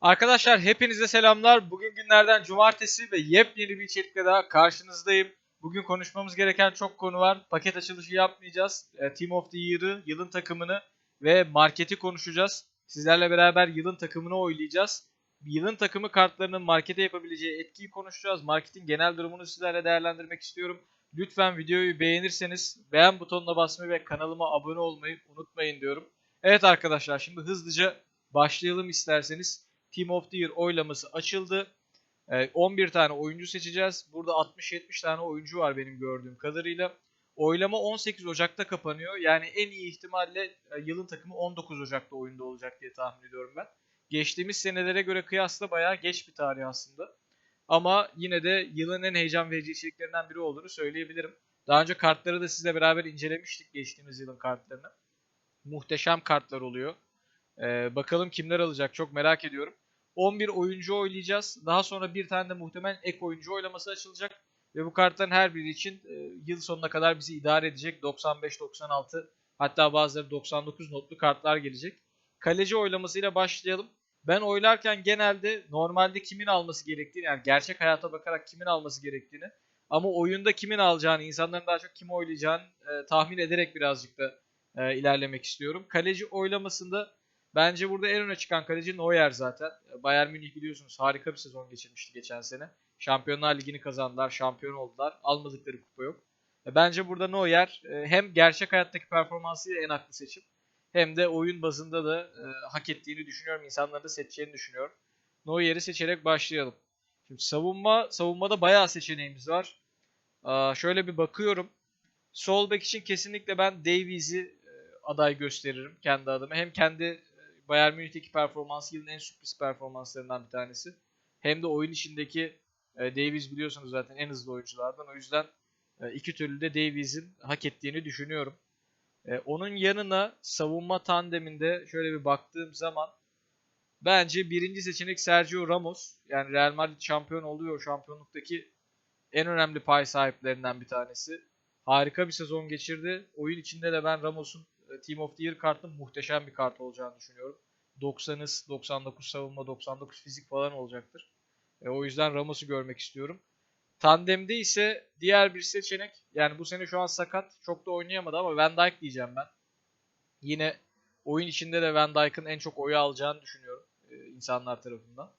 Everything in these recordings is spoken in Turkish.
Arkadaşlar hepinize selamlar. Bugün günlerden cumartesi ve yepyeni bir içerikle daha karşınızdayım. Bugün konuşmamız gereken çok konu var. Paket açılışı yapmayacağız. E, Team of the Year'ı, yılın takımını ve marketi konuşacağız. Sizlerle beraber yılın takımını oylayacağız. Yılın takımı kartlarının markete yapabileceği etkiyi konuşacağız. Marketin genel durumunu sizlerle değerlendirmek istiyorum. Lütfen videoyu beğenirseniz beğen butonuna basmayı ve kanalıma abone olmayı unutmayın diyorum. Evet arkadaşlar şimdi hızlıca başlayalım isterseniz. Team of the Year oylaması açıldı. Ee, 11 tane oyuncu seçeceğiz. Burada 60-70 tane oyuncu var benim gördüğüm kadarıyla. Oylama 18 Ocak'ta kapanıyor. Yani en iyi ihtimalle e, yılın takımı 19 Ocak'ta oyunda olacak diye tahmin ediyorum ben. Geçtiğimiz senelere göre kıyasla bayağı geç bir tarih aslında. Ama yine de yılın en heyecan verici içeriklerinden biri olduğunu söyleyebilirim. Daha önce kartları da sizle beraber incelemiştik geçtiğimiz yılın kartlarını. Muhteşem kartlar oluyor. Ee, bakalım kimler alacak çok merak ediyorum. 11 oyuncu oylayacağız. Daha sonra bir tane de muhtemelen ek oyuncu oylaması açılacak. Ve bu kartların her biri için e, yıl sonuna kadar bizi idare edecek 95-96 hatta bazıları 99 notlu kartlar gelecek. Kaleci oylamasıyla başlayalım. Ben oylarken genelde normalde kimin alması gerektiğini yani gerçek hayata bakarak kimin alması gerektiğini ama oyunda kimin alacağını, insanların daha çok kimi oylayacağını e, tahmin ederek birazcık da e, ilerlemek istiyorum. Kaleci oylamasında bence burada en öne çıkan kaleci Neuer zaten. Bayern Münih biliyorsunuz harika bir sezon geçirmişti geçen sene. Şampiyonlar Ligi'ni kazandılar, şampiyon oldular. Almadıkları kupa yok. E, bence burada Neuer e, hem gerçek hayattaki performansıyla en haklı seçim hem de oyun bazında da e, hak ettiğini düşünüyorum. İnsanların da seçeceğini düşünüyorum. Neuer'i seçerek başlayalım. Şimdi savunma, savunmada bayağı seçeneğimiz var. Şöyle bir bakıyorum. Sol bek için kesinlikle ben Davies'i aday gösteririm kendi adıma. Hem kendi Bayern Münih'teki performansı yılın en sürpriz performanslarından bir tanesi. Hem de oyun içindeki e, Davies biliyorsunuz zaten en hızlı oyunculardan. O yüzden e, iki türlü de Davies'in hak ettiğini düşünüyorum. E, onun yanına savunma tandeminde şöyle bir baktığım zaman bence birinci seçenek Sergio Ramos. Yani Real Madrid şampiyon oluyor. Şampiyonluktaki en önemli pay sahiplerinden bir tanesi. Harika bir sezon geçirdi. Oyun içinde de ben Ramos'un Team of the Year kartının muhteşem bir kart olacağını düşünüyorum. 90 hız, 99 savunma, 99 fizik falan olacaktır. E, o yüzden Ramos'u görmek istiyorum. Tandemde ise diğer bir seçenek. Yani bu sene şu an sakat. Çok da oynayamadı ama Van Dijk diyeceğim ben. Yine oyun içinde de Van Dijk'ın en çok oyu alacağını düşünüyorum e, insanlar tarafından.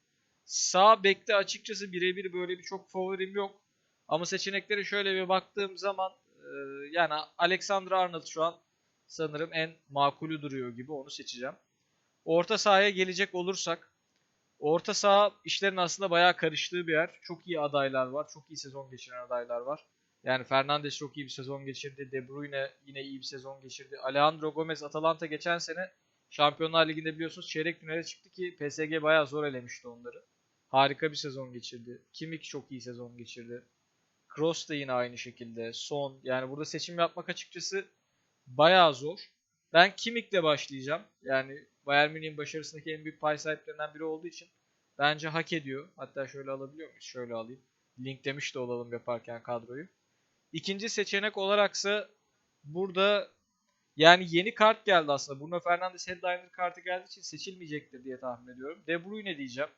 Sağ bekte açıkçası birebir böyle bir çok favorim yok. Ama seçeneklere şöyle bir baktığım zaman e, yani Alexander Arnold şu an sanırım en makulü duruyor gibi onu seçeceğim. Orta sahaya gelecek olursak Orta saha işlerin aslında bayağı karıştığı bir yer. Çok iyi adaylar var. Çok iyi sezon geçiren adaylar var. Yani Fernandes çok iyi bir sezon geçirdi. De Bruyne yine iyi bir sezon geçirdi. Alejandro Gomez Atalanta geçen sene Şampiyonlar Ligi'nde biliyorsunuz çeyrek finale çıktı ki PSG bayağı zor elemişti onları. Harika bir sezon geçirdi. Kimmich çok iyi sezon geçirdi. Kroos da yine aynı şekilde. Son. Yani burada seçim yapmak açıkçası bayağı zor. Ben Kimmich'le başlayacağım. Yani Bayern Münih'in başarısındaki en büyük pay sahiplerinden biri olduğu için bence hak ediyor. Hatta şöyle alabiliyor muyuz? Şöyle alayım. Link demiş de olalım yaparken kadroyu. İkinci seçenek olaraksa burada yani yeni kart geldi aslında. Bruno Fernandes headliner kartı geldiği için seçilmeyecektir diye tahmin ediyorum. De Bruyne diyeceğim.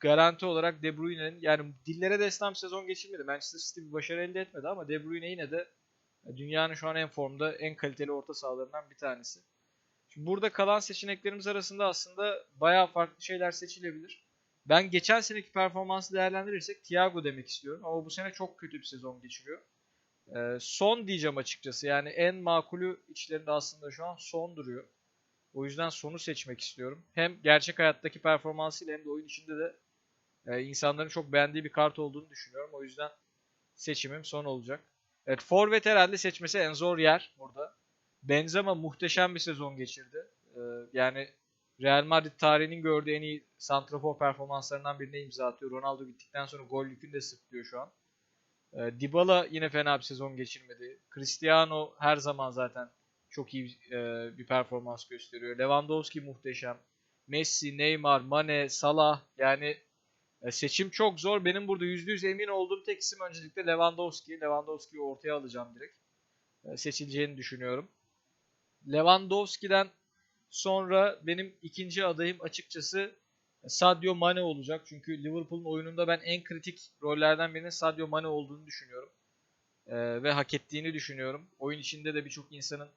Garanti olarak De Bruyne'nin yani dillere destan sezon geçirmedi. Manchester City bir başarı elde etmedi ama De Bruyne yine de dünyanın şu an en formda en kaliteli orta sahalarından bir tanesi. Şimdi burada kalan seçeneklerimiz arasında aslında bayağı farklı şeyler seçilebilir. Ben geçen seneki performansı değerlendirirsek Thiago demek istiyorum ama bu sene çok kötü bir sezon geçiriyor. Ee, son diyeceğim açıkçası yani en makulü içlerinde aslında şu an son duruyor. O yüzden sonu seçmek istiyorum. Hem gerçek hayattaki performansıyla hem de oyun içinde de e, insanların çok beğendiği bir kart olduğunu düşünüyorum. O yüzden seçimim son olacak. Evet forvet herhalde seçmesi en zor yer burada. Benzema muhteşem bir sezon geçirdi. Ee, yani Real Madrid tarihinin gördüğü en iyi santrafor performanslarından birine imza atıyor. Ronaldo gittikten sonra gol yükünü de sırtlıyor şu an. Ee, Dybala yine fena bir sezon geçirmedi. Cristiano her zaman zaten çok iyi e, bir performans gösteriyor. Lewandowski muhteşem. Messi, Neymar, Mane, Salah yani seçim çok zor. Benim burada %100 emin olduğum tek isim öncelikle Lewandowski. Lewandowski'yi ortaya alacağım direkt. E, seçileceğini düşünüyorum. Lewandowski'den sonra benim ikinci adayım açıkçası Sadio Mane olacak. Çünkü Liverpool'un oyununda ben en kritik rollerden birinin Sadio Mane olduğunu düşünüyorum. Ve hak ettiğini düşünüyorum. Oyun içinde de birçok insanın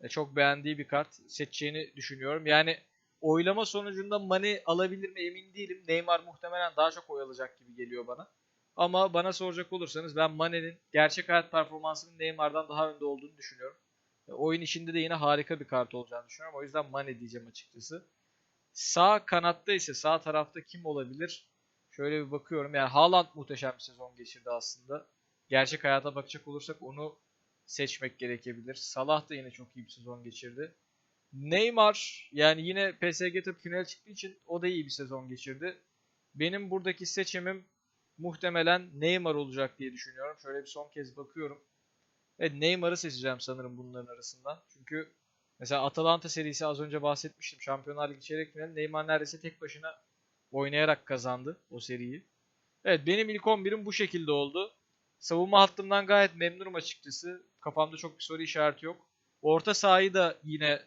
e, çok beğendiği bir kart seçeceğini düşünüyorum. Yani oylama sonucunda Mane alabilir mi emin değilim. Neymar muhtemelen daha çok oy alacak gibi geliyor bana. Ama bana soracak olursanız ben Mane'nin gerçek hayat performansının Neymar'dan daha önde olduğunu düşünüyorum. E, oyun içinde de yine harika bir kart olacağını düşünüyorum. O yüzden Mane diyeceğim açıkçası. Sağ kanatta ise sağ tarafta kim olabilir? Şöyle bir bakıyorum. Yani Haaland muhteşem bir sezon geçirdi aslında. Gerçek hayata bakacak olursak onu seçmek gerekebilir. Salah da yine çok iyi bir sezon geçirdi. Neymar yani yine PSG tabii final çıktığı için o da iyi bir sezon geçirdi. Benim buradaki seçimim muhtemelen Neymar olacak diye düşünüyorum. Şöyle bir son kez bakıyorum. Evet Neymar'ı seçeceğim sanırım bunların arasından. Çünkü mesela Atalanta serisi az önce bahsetmiştim. Şampiyonlar Ligi çeyrek finali Neymar neredeyse tek başına oynayarak kazandı o seriyi. Evet benim ilk 11'im bu şekilde oldu. Savunma hattımdan gayet memnunum açıkçası. Kafamda çok bir soru işareti yok. Orta sahayı da yine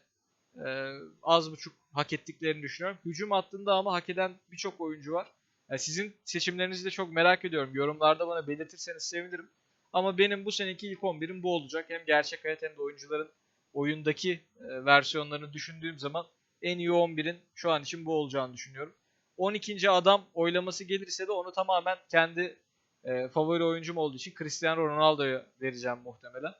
e, az buçuk hak ettiklerini düşünüyorum. Hücum hattında ama hak eden birçok oyuncu var. Yani sizin seçimlerinizi de çok merak ediyorum. Yorumlarda bana belirtirseniz sevinirim. Ama benim bu seneki ilk 11'im bu olacak. Hem gerçek hayat hem de oyuncuların oyundaki e, versiyonlarını düşündüğüm zaman en iyi 11'in şu an için bu olacağını düşünüyorum. 12. adam oylaması gelirse de onu tamamen kendi e, favori oyuncum olduğu için Cristiano Ronaldo'ya vereceğim muhtemelen.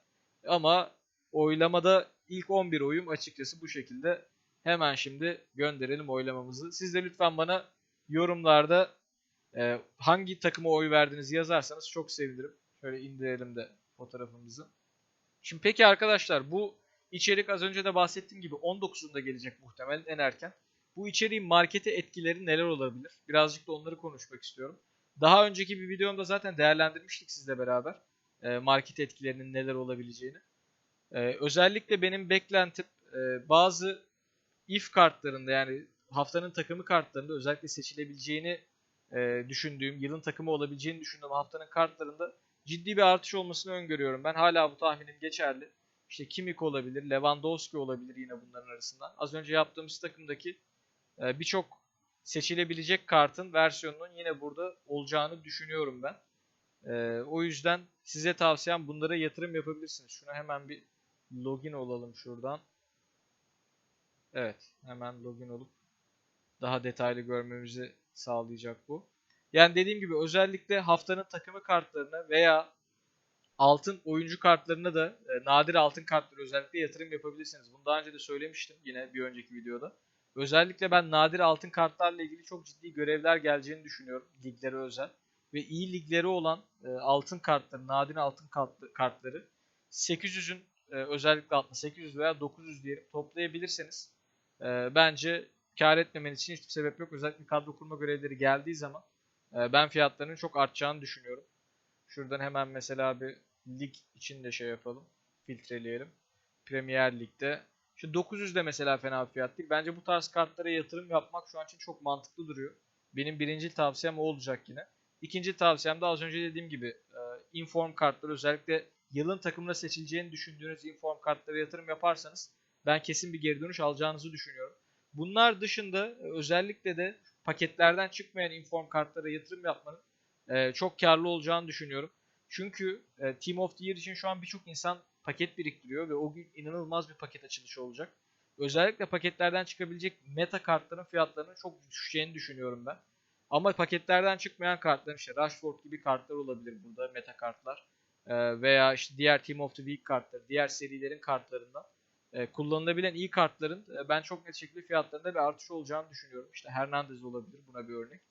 Ama oylamada ilk 11 oyum açıkçası bu şekilde. Hemen şimdi gönderelim oylamamızı. Siz de lütfen bana yorumlarda e, hangi takıma oy verdiğinizi yazarsanız çok sevinirim. Şöyle indirelim de fotoğrafımızı. Şimdi peki arkadaşlar bu içerik az önce de bahsettiğim gibi 19'unda gelecek muhtemelen en erken. Bu içeriğin markete etkileri neler olabilir? Birazcık da onları konuşmak istiyorum. Daha önceki bir videomda zaten değerlendirmiştik sizle beraber e, market etkilerinin neler olabileceğini. E, özellikle benim beklentim e, bazı if kartlarında yani haftanın takımı kartlarında özellikle seçilebileceğini e, düşündüğüm, yılın takımı olabileceğini düşündüğüm haftanın kartlarında ciddi bir artış olmasını öngörüyorum. Ben hala bu tahminim geçerli. İşte Kimik olabilir, Lewandowski olabilir yine bunların arasından. Az önce yaptığımız takımdaki e, birçok seçilebilecek kartın versiyonunun yine burada olacağını düşünüyorum ben. E, o yüzden size tavsiyem bunlara yatırım yapabilirsiniz. Şuna hemen bir login olalım şuradan. Evet, hemen login olup daha detaylı görmemizi sağlayacak bu. Yani dediğim gibi özellikle haftanın takımı kartlarına veya altın oyuncu kartlarına da e, nadir altın kartları özellikle yatırım yapabilirsiniz. Bunu daha önce de söylemiştim yine bir önceki videoda. Özellikle ben nadir altın kartlarla ilgili çok ciddi görevler geleceğini düşünüyorum liglere özel. Ve iyi ligleri olan e, altın kartları, nadir altın kartları 800'ün e, özellikle altında 800 veya 900 diyelim toplayabilirseniz e, bence kar etmemen için hiçbir sebep yok. Özellikle kadro kurma görevleri geldiği zaman e, ben fiyatlarının çok artacağını düşünüyorum. Şuradan hemen mesela bir lig için de şey yapalım. Filtreleyelim. Premier Lig'de. Şu 900 de mesela fena bir fiyat değil. Bence bu tarz kartlara yatırım yapmak şu an için çok mantıklı duruyor. Benim birinci tavsiyem o olacak yine. İkinci tavsiyem de az önce dediğim gibi inform kartları özellikle yılın takımına seçileceğini düşündüğünüz inform kartlara yatırım yaparsanız ben kesin bir geri dönüş alacağınızı düşünüyorum. Bunlar dışında e, özellikle de paketlerden çıkmayan inform kartlara yatırım yapmanın e, çok karlı olacağını düşünüyorum. Çünkü e, Team of the Year için şu an birçok insan paket biriktiriyor ve o gün inanılmaz bir paket açılışı olacak. Özellikle paketlerden çıkabilecek meta kartların fiyatlarının çok düşeceğini düşünüyorum ben. Ama paketlerden çıkmayan kartlar işte Rashford gibi kartlar olabilir burada meta kartlar. Ee, veya işte diğer Team of the Week kartları, diğer serilerin kartlarından e, kullanılabilen iyi kartların e, ben çok net şekilde fiyatlarında bir artış olacağını düşünüyorum. İşte Hernandez olabilir buna bir örnek.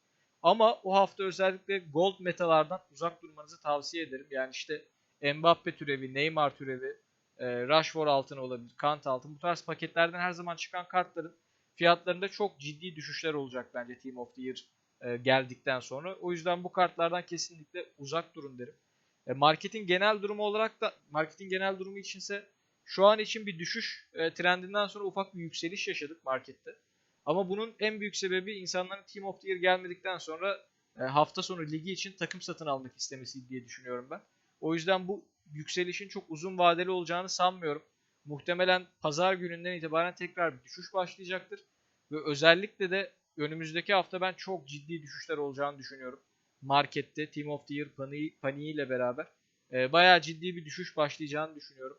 Ama o hafta özellikle gold metalardan uzak durmanızı tavsiye ederim. Yani işte Mbappe türevi, Neymar türevi, e, Rashford altın olabilir, Kant altın. Bu tarz paketlerden her zaman çıkan kartların fiyatlarında çok ciddi düşüşler olacak bence Team of the Year geldikten sonra. O yüzden bu kartlardan kesinlikle uzak durun derim. E, marketin genel durumu olarak da marketin genel durumu içinse şu an için bir düşüş e, trendinden sonra ufak bir yükseliş yaşadık markette. Ama bunun en büyük sebebi insanların Team of the Year gelmedikten sonra e, hafta sonu ligi için takım satın almak istemesi diye düşünüyorum ben. O yüzden bu yükselişin çok uzun vadeli olacağını sanmıyorum. Muhtemelen pazar gününden itibaren tekrar bir düşüş başlayacaktır. Ve özellikle de önümüzdeki hafta ben çok ciddi düşüşler olacağını düşünüyorum. Markette Team of the Year paniği, paniğiyle beraber e, bayağı ciddi bir düşüş başlayacağını düşünüyorum.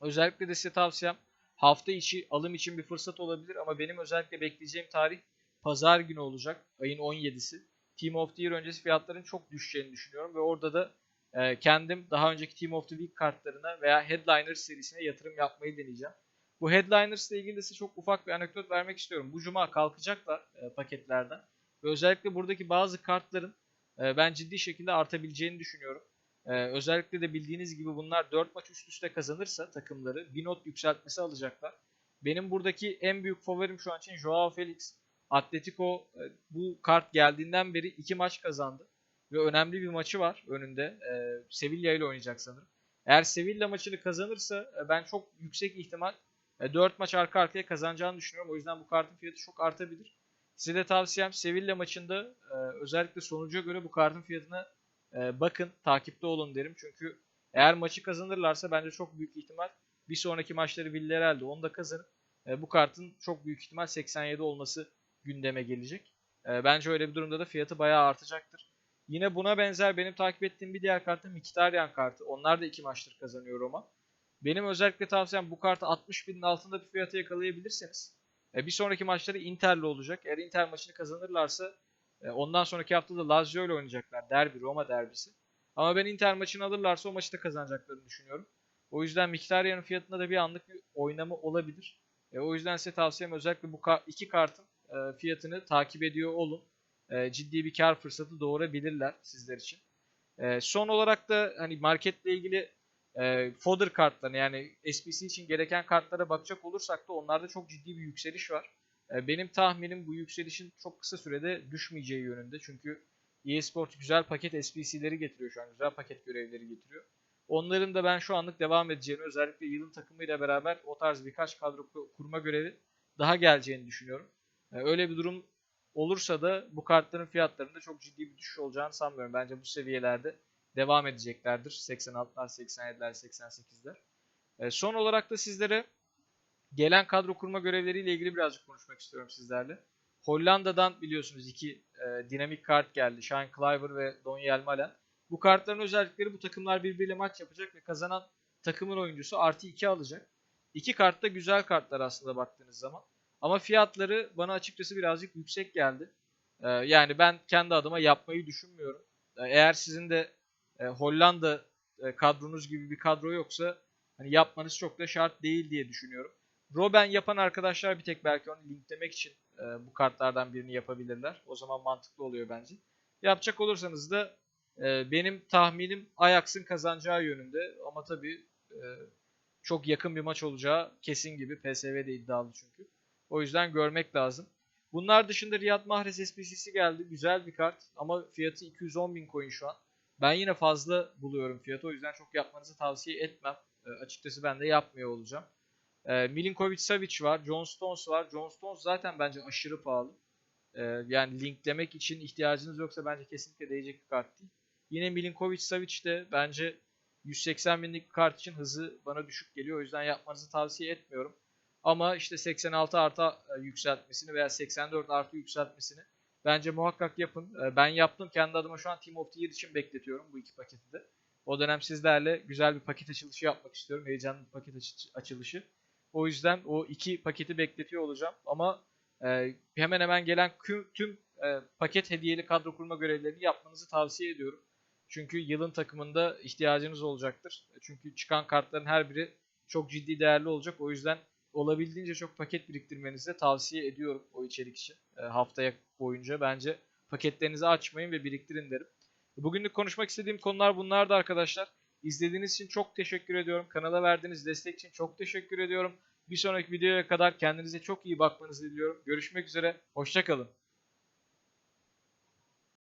Özellikle de size tavsiyem hafta içi alım için bir fırsat olabilir ama benim özellikle bekleyeceğim tarih pazar günü olacak. Ayın 17'si. Team of the Year öncesi fiyatların çok düşeceğini düşünüyorum ve orada da e, kendim daha önceki Team of the Week kartlarına veya Headliners serisine yatırım yapmayı deneyeceğim. Bu Headliners ile ilgili de size çok ufak bir anekdot vermek istiyorum. Bu cuma kalkacaklar e, paketlerden. Ve özellikle buradaki bazı kartların e, ben ciddi şekilde artabileceğini düşünüyorum. E, özellikle de bildiğiniz gibi bunlar 4 maç üst üste kazanırsa takımları bir not yükseltmesi alacaklar. Benim buradaki en büyük favorim şu an için Joao Felix. Atletico e, bu kart geldiğinden beri 2 maç kazandı. Ve önemli bir maçı var önünde. E, Sevilla ile oynayacak sanırım. Eğer Sevilla maçını kazanırsa e, ben çok yüksek ihtimal 4 maç arka arkaya kazanacağını düşünüyorum. O yüzden bu kartın fiyatı çok artabilir. Size de tavsiyem Sevilla maçında e, özellikle sonuca göre bu kartın fiyatına e, bakın, takipte olun derim. Çünkü eğer maçı kazanırlarsa bence çok büyük ihtimal bir sonraki maçları Villarreal'de onu da kazanıp e, bu kartın çok büyük ihtimal 87 olması gündeme gelecek. Bence öyle bir durumda da fiyatı bayağı artacaktır. Yine buna benzer benim takip ettiğim bir diğer kart da Mkhitaryan kartı. Onlar da iki maçtır kazanıyor Roma. Benim özellikle tavsiyem bu kartı 60 binin altında bir fiyata yakalayabilirseniz bir sonraki maçları Inter'le olacak. Eğer Inter maçını kazanırlarsa ondan sonraki hafta da Lazio ile oynayacaklar. Derbi, Roma derbisi. Ama ben Inter maçını alırlarsa o maçı da kazanacaklarını düşünüyorum. O yüzden Mkhitaryan'ın fiyatında da bir anlık bir oynama olabilir. E, o yüzden size tavsiyem özellikle bu ka iki kartın e, fiyatını takip ediyor olun. E, ciddi bir kar fırsatı doğurabilirler sizler için. E, son olarak da hani marketle ilgili e, fodder kartlarına yani SPC için gereken kartlara bakacak olursak da onlarda çok ciddi bir yükseliş var. E, benim tahminim bu yükselişin çok kısa sürede düşmeyeceği yönünde. Çünkü EA Sports güzel paket SPC'leri getiriyor şu an. Güzel paket görevleri getiriyor. Onların da ben şu anlık devam edeceğini özellikle yılın takımıyla beraber o tarz birkaç kadro kurma görevi daha geleceğini düşünüyorum. E, öyle bir durum olursa da bu kartların fiyatlarında çok ciddi bir düşüş olacağını sanmıyorum. Bence bu seviyelerde devam edeceklerdir. 86'lar, 87'ler, 88'ler. E, son olarak da sizlere gelen kadro kurma görevleriyle ilgili birazcık konuşmak istiyorum sizlerle. Hollanda'dan biliyorsunuz iki e, dinamik kart geldi. Shine Cliver ve Donyel Malen. Bu kartların özellikleri bu takımlar birbiriyle maç yapacak ve kazanan takımın oyuncusu artı 2 alacak. İki kart da güzel kartlar aslında baktığınız zaman. Ama fiyatları bana açıkçası birazcık yüksek geldi. Ee, yani ben kendi adıma yapmayı düşünmüyorum. Ee, eğer sizin de e, Hollanda e, kadronuz gibi bir kadro yoksa hani yapmanız çok da şart değil diye düşünüyorum. Robben yapan arkadaşlar bir tek belki onu linklemek için e, bu kartlardan birini yapabilirler. O zaman mantıklı oluyor bence. Yapacak olursanız da e, benim tahminim Ajax'ın kazanacağı yönünde ama tabii e, çok yakın bir maç olacağı kesin gibi. PSV de iddialı çünkü. O yüzden görmek lazım. Bunlar dışında Riyad Mahrez SPC'si geldi. Güzel bir kart ama fiyatı 210 bin coin şu an. Ben yine fazla buluyorum fiyatı. O yüzden çok yapmanızı tavsiye etmem. E, açıkçası ben de yapmıyor olacağım. E, Milinkovic Savic var. John Stones var. John Stones zaten bence aşırı pahalı. E, yani linklemek için ihtiyacınız yoksa bence kesinlikle değecek bir kart değil. Yine Milinkovic Savic de bence 180 binlik kart için hızı bana düşük geliyor. O yüzden yapmanızı tavsiye etmiyorum. Ama işte 86 artı e, yükseltmesini veya 84 artı yükseltmesini bence muhakkak yapın. E, ben yaptım. Kendi adıma şu an Team of the Year için bekletiyorum bu iki paketi de. O dönem sizlerle güzel bir paket açılışı yapmak istiyorum. Heyecanlı bir paket açılışı. O yüzden o iki paketi bekletiyor olacağım. Ama e, hemen hemen gelen tüm paket hediyeli kadro kurma görevlerini yapmanızı tavsiye ediyorum. Çünkü yılın takımında ihtiyacınız olacaktır. Çünkü çıkan kartların her biri çok ciddi değerli olacak. O yüzden olabildiğince çok paket biriktirmenizi tavsiye ediyorum o içerik için. E, haftaya boyunca bence paketlerinizi açmayın ve biriktirin derim. Bugünlük konuşmak istediğim konular bunlardı arkadaşlar. İzlediğiniz için çok teşekkür ediyorum. Kanala verdiğiniz destek için çok teşekkür ediyorum. Bir sonraki videoya kadar kendinize çok iyi bakmanızı diliyorum. Görüşmek üzere. Hoşçakalın.